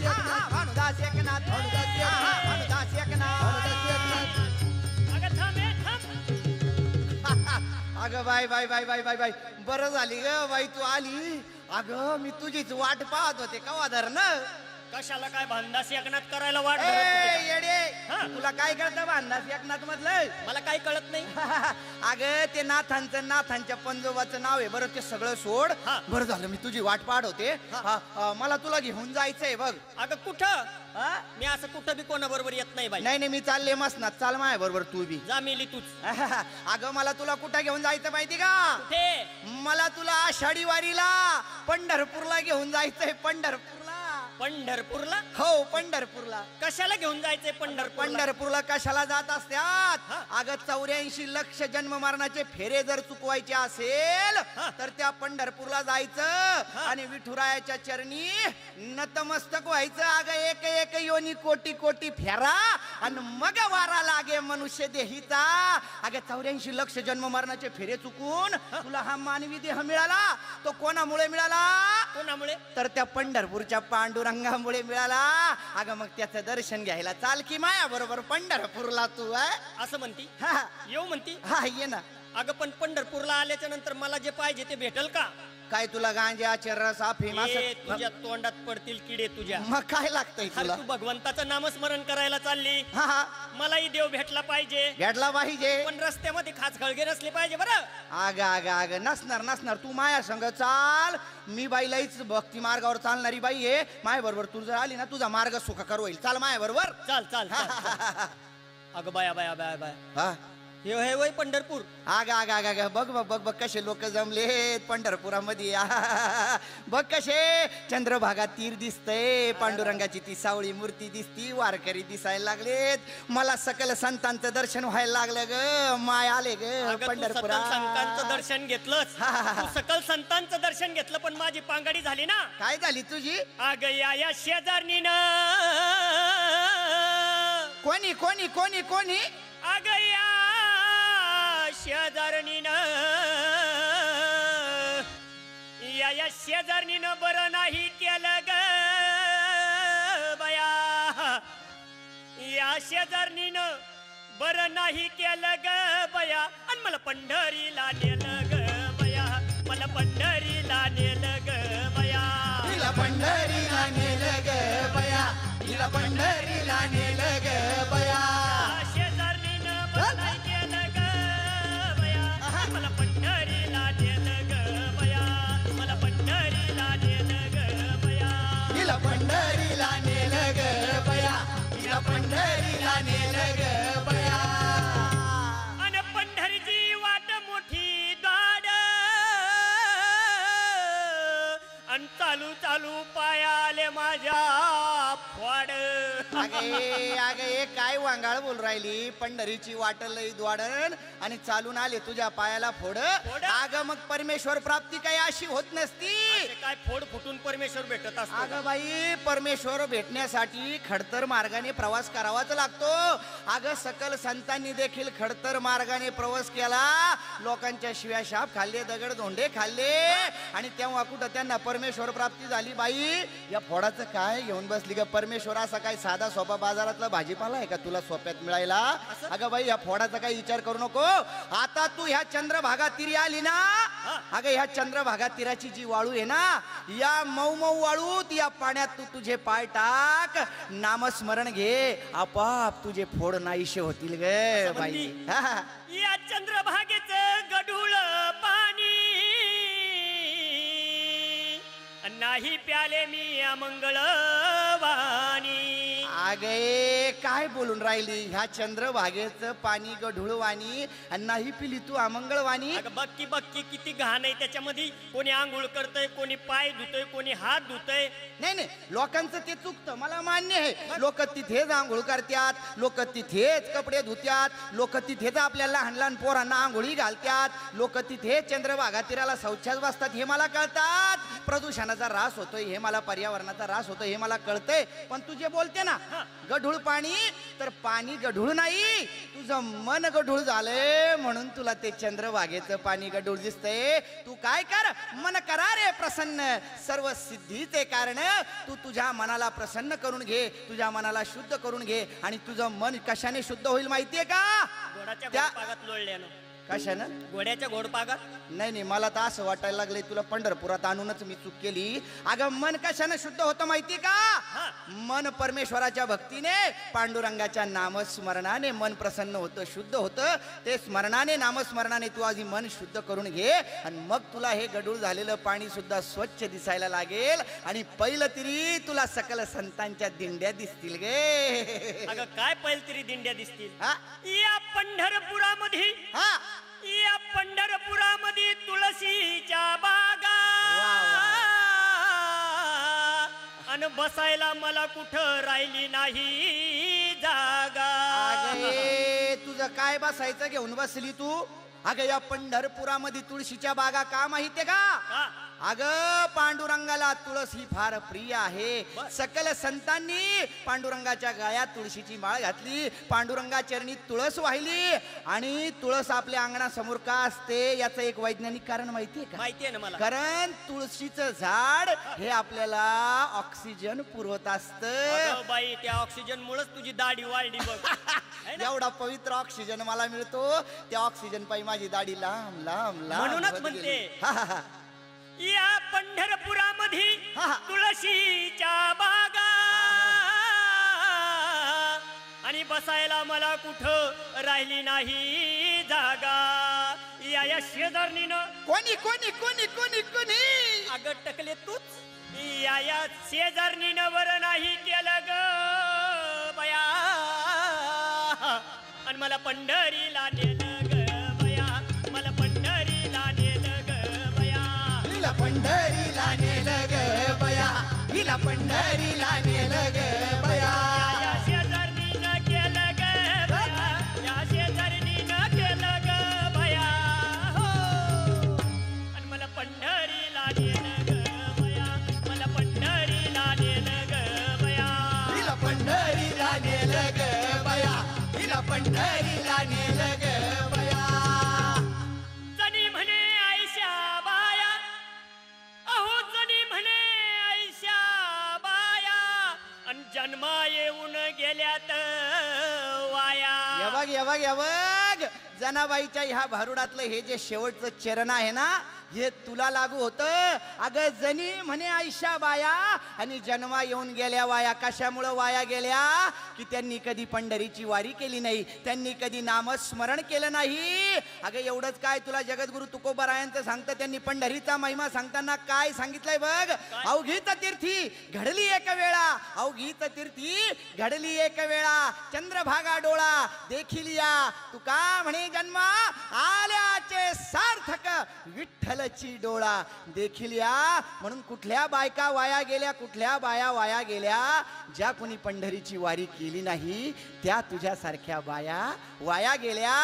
भानुदास एकनाथ भानुदास एकनाथ भानुदास एकनाथ. हा, भानुदास एकनाथ अगं थांब हे, अगं bye bye bye bye bye bye बरं झाली ग बाई तू आली अगं मी तुझीच वाट पाहत होते कवा धरण कशाला काय भांडास एकनाथ करायला वाट ए, धरत होती येडे. हा. तुला काय कळतं भांडास एकनाथ मधलं? मला काही कळत नाही. अगं ते नाथांचं नाथांच्या पंजोबाचं नाव आहे बरं ते सगळं सोड. हा. बरं झालं मी तुझी वाट पाहत होते हा, मला तुला घेऊन जायचंय बघ. अगं कुठं? हा? मी असं कुठं बी कोणाबरोबर येत नाही बाई. नाही नाही मी चालले मसनात. चाल माय बरोबर तू बी. जा मेली तूच. अगं मला तुला कुठं घेऊन जायचं माहिती का? कुठे? मला तुला आषाढी वारीला पंढरपूरला घेऊन जायचंय पंढरपूरला पंढरपूरला? हो पंढरपूरला. कशाला घेऊन जायचंय पंढरपूर पंढरपूरला कशाला जात असत्यात. अगं चौऱ्याऐंशी लक्ष जन्म मरणाचे फेरे जर चुकवायचे असेल. तर त्या पंढरपूरला जायचं आणि विठुरायाच्या चरणी नतमस्तक व्हायचं. अगं एक एक योनी कोटी कोटी फेरा आणि मग वारा लागे मनुष्य देहीचा. अगं चौऱ्याऐंशी लक्ष जन्म मरणाचे फेरे चुकून तुला हा मानवी देह मिळाला? तो कोणामुळे मिळाला? कोणामुळे? तर त्या पंढरपूरच्या पांडुरंगामुळे मिळाला. अगं मग त्याचं दर्शन घ्यायला चाल की माया बरोबर पंढरपूरला तू आहे असं म्हणती? हा. येऊ म्हणती? हा, ये ना. अगं पण पंढरपूरला आल्याच्यानंतर मला जे पाहिजे ते भेटल का? काय तुला गांजा ए, असं तुझ्या तोंडात पडतील किडे तुझ्या. मग काय लागतंय अरे तुला? तू भगवंताचं नामस्मरण करायला चालली. हा हा. मलाही देव भेटला पाहिजे. भेटला पाहिजे. पण रस्त्यामध्ये खास खळगे नसले पाहिजे बरं. आग आग आग. नसणार नसणार. तू माया संग चाल. मी बाईलाच भक्ती मार्गावर चालणारी बाई आहे. माया बरोबर तू जर आली ना तुझा मार्ग सुखकर होईल. चाल माया बरोबर चाल चाल चाल, चाल. अगं बाया बाया बाया बाया. हा हे वय पंढरपूर. आग आग आग आग बघ बघ बघ बघ कसे लोक जमलेत पंढरपुरामध्ये. बघ कसे चंद्रभागा तीर दिसतंय पांडुरंगाची ती सावळी मूर्ती दिसती वारकरी दिसायला लागलेत. मला सकल संतांचं दर्शन व्हायला लागलं ग. माय आले ग अगं तू सकल पंढरपुरा संतांचं दर्शन घेतलंच हा, हा, हा. तू सकल संतांचं दर्शन घेतलं पण माझी पांगडी झाली ना. काय झाली तुझी? अग या या शेजारणीनं. कोणी कोणी कोणी कोणी? अग या शेजारणीनं या या शेजारणीनं बरं नाही केलं ग बया। या शेजारणीनं बरं नाही केलं ग बया। आणि मला पंढरीला नेलं ग बया। मला पंढरीला नेलं ग बया। तिला पंढरीला नेलं ग बया। तिला पंढरीला नेलं ग बया। चालू चालू पाया आले माझ्या फवाड अगे अगे काय वांगाळ बोल राहिली? पंढरीची वाट लई द्वाडण आणि चालून आले तुझ्या पायाला फोड. फोड? अग मग परमेश्वर प्राप्ती काही अशी होत नसती? काय फोड फुटून परमेश्वर भेटत असतो का? बाई परमेश्वर भेटण्यासाठी खडतर मार्गाने प्रवास करावाच लागतो. अगं सकल संतांनी देखील खडतर मार्गाने प्रवास केला. लोकांच्या शिव्या शाप खाल्ले दगड धोंडे खाल्ले. आणि तेव्हा कुठं त्यांना परमेश्वर प्राप्ती झाली बाई? या फोडाचं काय घेऊन बसली ग परमेश्वर? असा काय साधा सोपा बाजारातला भाजीपाला आहे का तुला सोप्यात मिळायला? अगं बाई या फोडाचा काही विचार करू नको. आता तू ह्या चंद्रभागा तिरी आली ना? अगं ह्या चंद्रभागा तीराची जी वाळू आहे ना या मऊ मऊ वाळूत या पाण्यात तू तुझे पाय टाक. नामस्मरण घे. आपाप तुझे फोड नाहीशे होतील ग बाई. या चंद्रभागेच गढूळ पाणी नाही प्याले मी अमंगळ वाणी अगे काय बोलून राहिली? ह्या चंद्रभागेचं पाणी गढुळवाणी आणि नाही पिली तू अमंगळवाणी? अगं बक्की बक्की किती घाण आहे त्याच्यामध्ये. कोणी आंघोळ करतय कोणी पाय धुतय कोणी हात धुतय. नाही नाही लोकांचं ते चुकतं. मला मान्य आहे. लोक तिथेच आंघोळ करतात लोक तिथेच कपडे धुत्यात लोक तिथेच आपल्या लहान लहान पोरांना आंघोळी घालतात लोक तिथेच चंद्रभागा तीराला शौचास बसतात हे मला कळतात. प्रदूषणाचा रास होतोय हे मला पर्यावरणाचा रास होतोय हे मला कळतंय. पण तू जे बोलते ना गढूळ पाणी तर पाणी गढूळ नाही. तुझं मन गढूळ झालंय म्हणून तुला ते चंद्रभागेचं पाणी गढूळ दिसतंय. तू काय कर? मन करा रे प्रसन्न. सर्व सिद्धीचे कारण. तू तुझ्या मनाला प्रसन्न करून घे तुझ्या मनाला शुद्ध करून घे. आणि तुझं मन कशाने शुद्ध होईल माहितीये का? त्या- लोळल्यानं. कशानं? घोड्याच्या घोडपागात? नाही नाही मला तर असं वाटायला लागले तुला पंढरपुरात आणूनच मी चूक केली. अगं मन कशानं शुद्ध होतं माहिती का. मन परमेश्वराच्या भक्तीने पांडुरंगाच्या नामस्मरणाने मन प्रसन्न होतं शुद्ध होतं. ते स्मरणाने नामस्मरणाने तू आधी मन शुद्ध करून घे आणि मग तुला हे गडूळ झालेलं पाणी सुद्धा स्वच्छ दिसायला लागेल आणि पहिलं तरी तुला सकल संतांच्या दिंड्या दिसतील गे. अगं काय पहिल तरी दिंड्या दिसतील? हा? या पंढरपुरामध्ये हा. या पंढरपुरामध्ये तुळशीच्या बागा. अन बसायला मला कुठं राहिली नाही जागा. अगे तुझं काय बसायचं घेऊन बसली तू? अगं या पंढरपुरामध्ये तुळशीच्या बागा का माहितीये का? का? अगं पांडुरंगाला तुळस ही फार प्रिय आहे. सकल संतांनी पांडुरंगाच्या गळ्यात तुळशीची माळ घातली. पांडुरंगा चरणी तुळस वाहिली. आणि तुळस आपल्या अंगणासमोर का असते याचं एक वैज्ञानिक कारण माहितीये का? माहितीये ना मला. कारण तुळशीचं झाड हे आपल्याला ऑक्सिजन पुरवत असत. अगं बाई त्या ऑक्सिजन मुळेच तुझी दाढी वाढली बघ. है ना? एवढा पवित्र ऑक्सिजन मला मिळतो. त्या ऑक्सिजन पायी माझी दाढी लांब लांब लांब म्हणूनच म्हणते. हा, हा, हा. या पंढरपुरामध्ये. तुळशीच्या बागा. आणि बसायला मला कुठं राहिली नाही जागा. या या शेजारणीनं कोणी कोणी कोणी कोणी कोणी? अगं टकले तूच. या या शेजारणीनं वर नाही केलं ग बया. आणि मला पंढरीला नेलं हिला पंढरीला नेलं ग बया. हिला पंढरीला नेलं ग गेल्यात वाया. या बघ या जनाबाईच्या ह्या भारुडातलं हे जे शेवटचं चरण आहे ना हे तुला लागू होतं? अगं जनी म्हणे आयशा बाया आणि जन्मा येऊन गेल्या वाया. कशामुळं वाया गेल्या? की त्यांनी कधी पंढरीची वारी केली नाही त्यांनी कधी नामस्मरण केलं नाही. अगं एवढंच काय तुला जगद्गुरु तुकोबरायांचं सांगतं? त्यांनी पंढरीचा महिमा सांगताना काय सांगितलंय बघ? अवघीत तीर्थी घडली एक वेळा. अवघीत तीर्थी घडली एक वेळा. चंद्रभागा डोळा देखील या. तुका म्हणे जन्मा आल्याचे सार्थक विठ्ठलची डोळा देखील या म्हणून कुठल्या बायका वाया गेल्या कुठल्या बाया वाया गेल्या ज्या कुणी पंढरीची वारी केली नाही त्या तुझ्यासारख्या बाया वाया गेल्या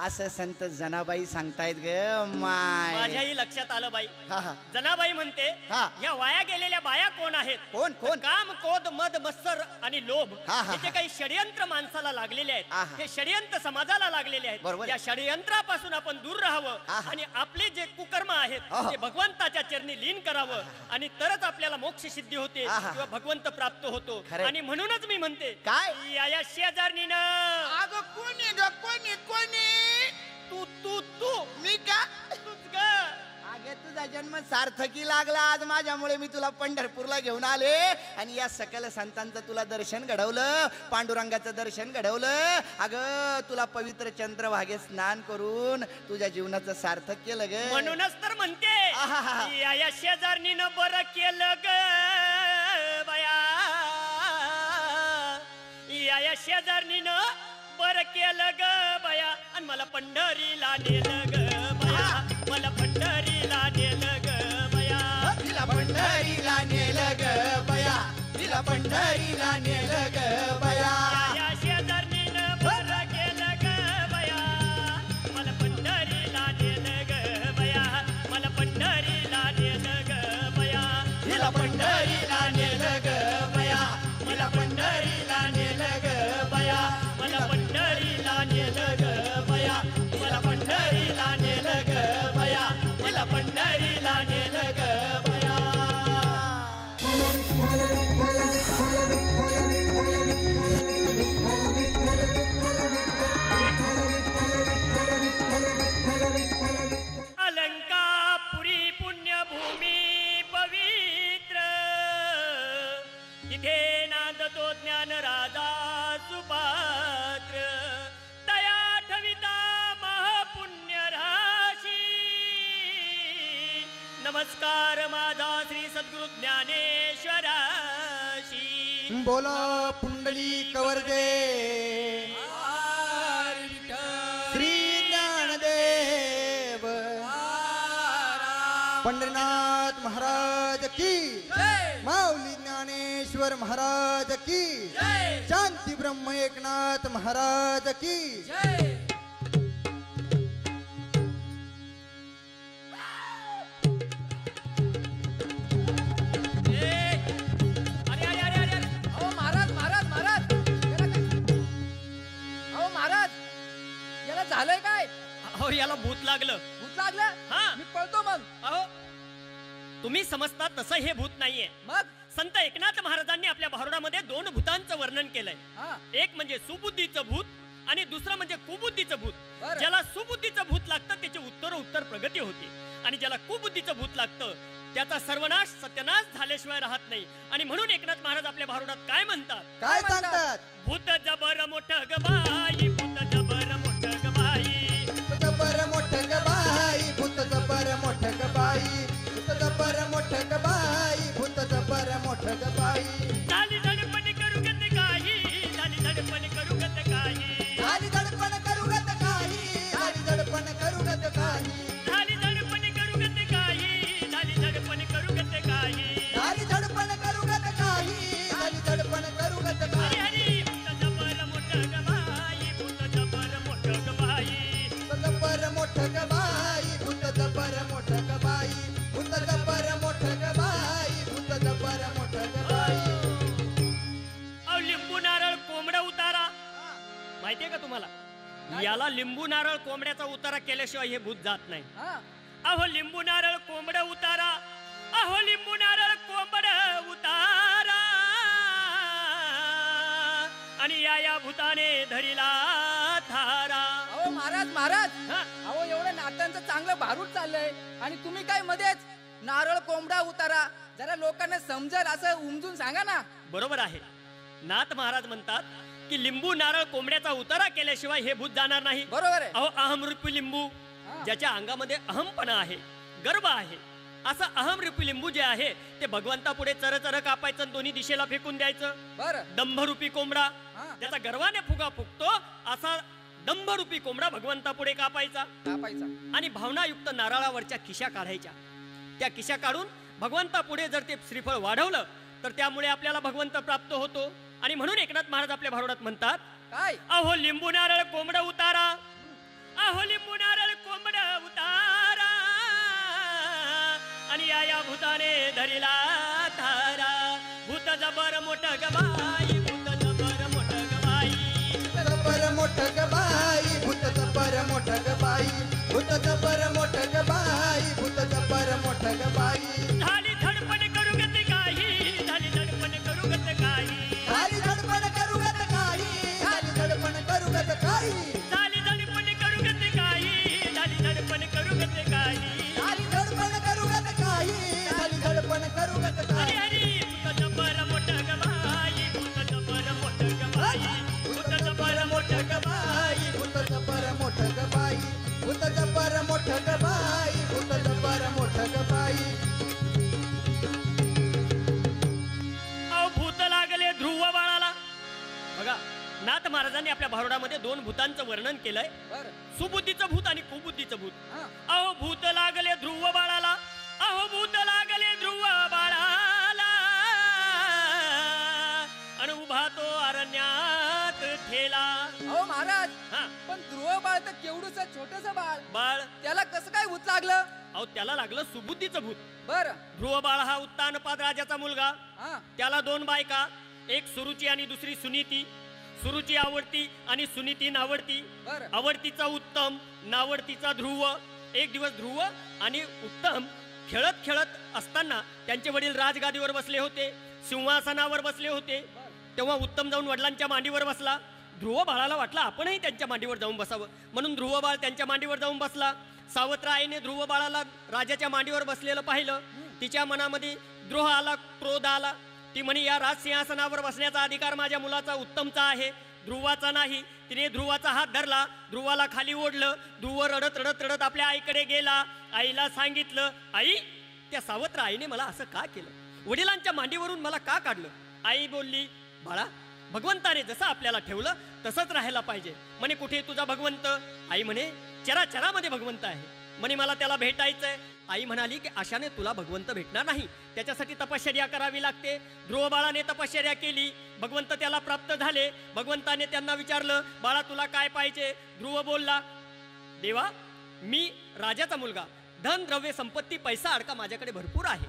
असं संत जनाबाई सांगतायत ग माय माझ्याही लक्षात आलं बाई हा हा जनाबाई म्हणते हा. या वाया गेलेल्या बाया कोण आहेत कोण कोण काम क्रोध मद मत्सर आणि लोभ हा, हा, हे जे हा. काही षडयंत्र माणसाला लागलेले आहेत आहा. हे षडयंत्र समाजाला लागलेले बरोबर आहेत आहे. या षडयंत्रापासून आपण दूर राहावं. आणि आपले जे कुकर्म आहेत आहा. ते भगवंताच्या चरणी लीन करावं आणि तरच आपल्याला मोक्ष सिद्धी होते आहा. किंवा भगवंत प्राप्त होतो खरंय. आणि म्हणूनच मी म्हणते काय? या या शेजारणीनं अगं कोणी ग कोणी कोणी तुझा जन्म सार्थकी लागला आज माझ्यामुळे. मी तुला पंढरपूरला घेऊन आले आणि या सकल संतांचं तुला दर्शन घडवलं पांडुरंगाचं दर्शन घडवलं. अगं तुला पवित्र चंद्रभागे स्नान करून तुझ्या जीवनाचं सार्थक केलं ग. म्हणूनच तर म्हणते. या या शेजारणीनं बरं केलं ग बया. या या शेजारणीनं बरं केलं ग बया. आणि मला पंढरीला नेलं ग. तिला पंढरीला पंढरीनाथ महाराज की माऊली ज्ञानेश्वर महाराज की शांती ब्रह्म एकनाथ महाराज की ए, अरे अरे अरे अरे अरे. अहो महाराज महाराज महाराज. याला काय- अहो महाराज याला झालंय काय? अहो याला भूत लागलं. भूत लागलं? हा. मी पळतो मग. अहो तुम्ही समजता तसं हे भूत नाहीये. मग? संत एकनाथ महाराजांनी आपल्या भारुडामध्ये दोन भूतांचं वर्णन केलंय. हा. एक म्हणजे सुबुद्धीचं भूत आणि दुसरं म्हणजे कुबुद्धीचं भूत. ज्याला सुबुद्धीचं भूत लागतं त्याची उत्तर उत्तर प्रगती होते. आणि ज्याला कुबुद्धीचं भूत लागतं त्याचा सर्वनाश सत्यनाश झाल्याशिवाय राहत नाही. आणि म्हणून एकनाथ महाराज आपल्या भारुडात काय म्हणतात? काय म्हणतात? सांगतात भूत जबर मोठ ग कोंबड्याचा उतारा केल्याशिवाय हे भूत जात नाही. अहो लिंबू नारळ कोंबड उतारा. अहो लिंबू नारळ कोंबड उतारा. आणि या या भूताने धरिला थारा. अहो महाराज महाराज? अहो एवढं नात्यांचं चांगलं भारूड चाललंय. आणि तुम्ही काय मध्येच? नारळ कोंबडा उतारा. जरा लोकांना समजेल असं उमजून सांगा ना. बरोबर आहे. नाथ महाराज म्हणतात की लिंबू नारळ कोंबड्याचा उतारा केल्याशिवाय हे भूत जाणार नाही. बरोबर आहे. अहो अहम रूपी लिंबू. ज्याच्या अंगामध्ये अहमपणा आहे गर्व आहे असं अहम रूपी लिंबू जे आहे ते भगवंतापुढे चर चर कापायचं दोन्ही दिशेला फेकून द्यायचं. बरं. दंभरूपी कोंबडा. त्याचा गर्वाने फुगा फुगतो असा दंभरूपी कोंबडा भगवंतापुढे कापायचा. कापायचा. आणि भावनायुक्त नारळावरच्या खिशा काढायच्या. त्या खिशा काढून भगवंतापुढे जर ते श्रीफळ वाढवलं तर त्यामुळे आपल्याला भगवंत प्राप्त होतो. आणि म्हणून एकनाथ महाराज आपल्या भारुडात म्हणतात काय? अहो लिंबू नारळ कोंबड उतारा. अहो लिंबू नारळ कोंबड उतारा. आणि या या भूताने धरिला थारा भूत जबर मोठ गबाई भूत जबर मोठ गबाई जबर मोठ ग बाई भूत जबर मोठ ग बाई. भूत जबर मोठ ग बाई भूत जबर मोठ ग दोन भूतांचं वर्णन केलंय. सुबुद्धीचं भूत आणि कुबुद्धीचं भूत. अहो भूत लागले ध्रुव बाळाला. अहो भूत लागले ध्रुव बाळाला. आणि उभा तो अरण्यात ठेला. अहो महाराज हा. पण ध्रुव बाळ तर केवढूस छोटस बाळ. बाळ. त्याला कसं काय भूत लागलं? अहो त्याला लागलं सुबुद्धीचं भूत. बर. ध्रुव बाळ हा उत्तानपाद राजाचा मुलगा. त्याला दोन बायका. एक सुरुची आणि दुसरी सुनीती. सुरुची आवडती आणि सुनीती नावडती. बर. आवडतीचा उत्तम नावडतीचा ध्रुव. एक दिवस ध्रुव आणि उत्तम खेळत खेळत असताना त्यांचे वडील राजगादीवर बसले होते. सिंहासनावर बसले होते. तेव्हा उत्तम जाऊन वडिलांच्या मांडीवर बसला. ध्रुव बाळाला वाटलं आपणही त्यांच्या मांडीवर जाऊन बसावं. म्हणून ध्रुव बाळ त्यांच्या मांडीवर जाऊन बसला. सावत्र आईने ध्रुव बाळाला राजाच्या मांडीवर बसलेलं पाहिलं. तिच्या मनामध्ये द्रोह आला क्रोध आला. ती म्हणे या राजसिंहासनावर बसण्याचा अधिकार माझ्या मुलाचा उत्तमचा आहे. ध्रुवाचा नाही. तिने ध्रुवाचा हात धरला. ध्रुवाला खाली ओढलं. ध्रुव रडत रडत रडत आपल्या आईकडे गेला. आईला सांगितलं आई त्या सावत्र आईने मला असं का केलं? वडिलांच्या मांडीवरून मला का काढलं? आई बोलली बाळा भगवंताने जसं आपल्याला ठेवलं तसंच राहायला पाहिजे. म्हणे कुठे तुझा भगवंत? आई म्हणे चराचरामध्ये भगवंत आहे. म्हणे मला त्याला भेटायचंय. आई म्हणाली की आशाने तुला भगवंत भेटणार नाही. त्याच्यासाठी तपश्चर्या करावी लागते. ध्रुव बाळाने तपश्चर्या केली. भगवंत त्याला प्राप्त झाले. भगवंताने त्यांना विचारलं बाळा तुला काय पाहिजे? ध्रुव बोलला देवा मी राजाचा मुलगा. धन द्रव्य संपत्ती पैसा अडका माझ्याकडे भरपूर आहे.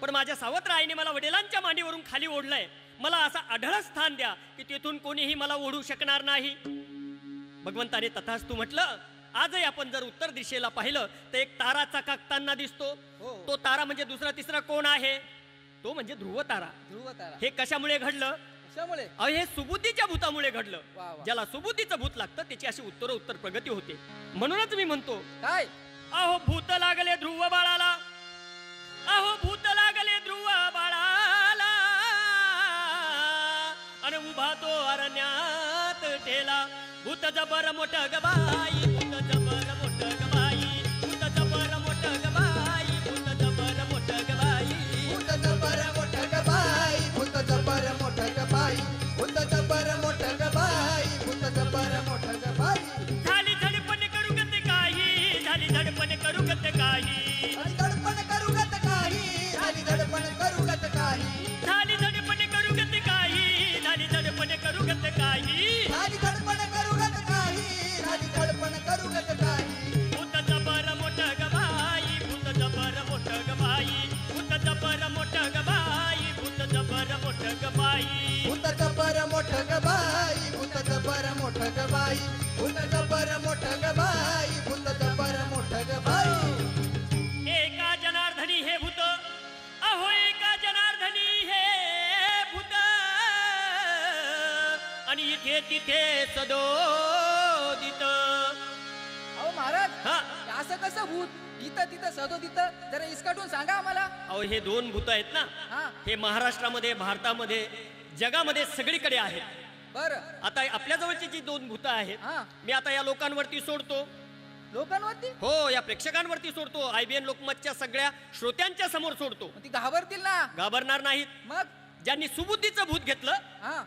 पण माझ्या सावत्र आईने मला वडिलांच्या मांडीवरून खाली ओढलंय. मला असा आढळ स्थान द्या की तेथून कोणीही मला ओढू शकणार नाही. भगवंताने तथास्तू म्हटलं आजही आपण जर उत्तर दिशेला पाहिलं तर एक तारा चकाकताना दिसतो. हो. तो तारा म्हणजे दुसरा तिसरा कोण आहे? तो म्हणजे ध्रुव तारा. ध्रुव तारा. हे कशामुळे घडलं? अहो हे सुबुद्धीच्या भूतामुळे घडलं. ज्याला सुबुद्धीचं भूत लागतं त्याची अशी उत्तर उत्तर प्रगती होते. म्हणूनच मी म्हणतो काय? अहो भूत लागले ध्रुव बाळाला. अहो भूत लागले ध्रुव बाळाला. आणि उभा तो अरण्यात ठेला. भूत जबर मोठ गबाई. करू असं कसं भूत? इथं तिथं सदो तिथं? जरा इसकाटून सांगा आम्हाला. अहो हे दोन भूत आहेत ना? हा. हे महाराष्ट्रामध्ये भारतामध्ये जगामध्ये सगळीकडे आहेत. बर. आता आपल्या जवळची जी दोन भूत आहेत हा. मी आता या लोकांवरती सोडतो. लोकांवरती? हो या प्रेक्षकांवरती सोडतो. आयबीएन लोकमतच्या सगळ्या श्रोत्यांच्या समोर सोडतो. मग ती घाबरतील ना? घाबरणार नाहीत. मग? ज्यांनी सुबुद्धीचं भूत घेतलं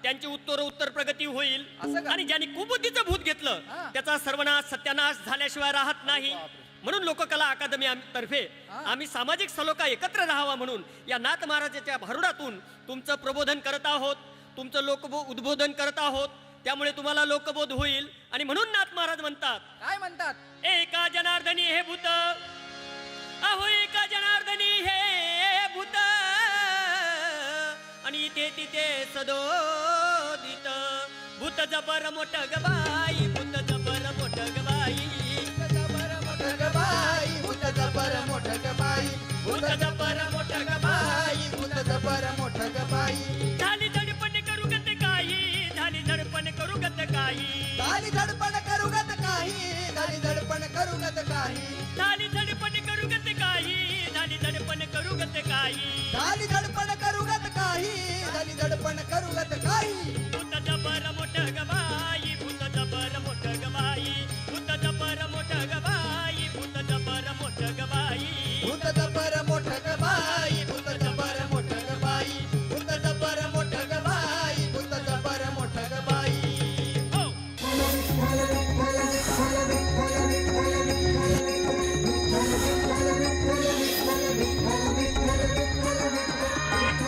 त्यांची उत्तर उत्तर प्रगती होईल? आणि ज्यांनी कुबुद्धीचं भूत घेतलं. त्याचा सर्वनाश सत्यानाश झाल्याशिवाय राहत नाही. म्हणून लोककला अकादमी तर्फे. आम्ही सामाजिक सलोखा एकत्र राहावा म्हणून या नाथ महाराजाच्या भारुडातून तुमचं प्रबोधन करत आहोत. तुमचं लोकबो उद्बोधन करत आहोत. त्यामुळे तुम्हाला लोकबोध होईल. आणि म्हणून नाथ महाराज म्हणतात काय म्हणतात? एका जनार्दनी हे भूत. अहो एका जनार्दनी हे भूत. आणि इथे तिथे सदोदित. भूत जबर मोठ गबाई भूत जबर मोठ गबाई मोठ ग बाई भूत जबर मोठ ग बाई. भूत जबर मोठ ग बाई. भूत जबर मोठ ग बाई. झाली झडपण करू गत काही झाली झडपण करू गत काही. झाली धडपण करू गत काही झाली धडपण करू गत काही. झाली झडपण गत काही